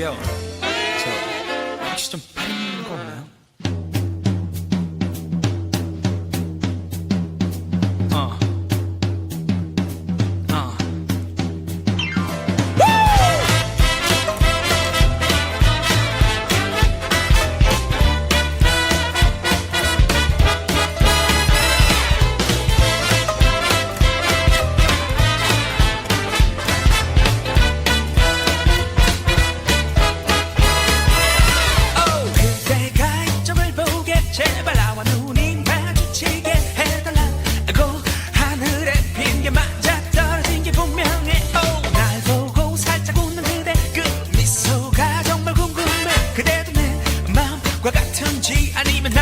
Gill. 맞아 떨어진 게 분명해 oh. 날 보고 살짝 웃는 그대 그 미소가 정말 궁금해 그대도 마음과 같은지 아니면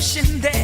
pushing there.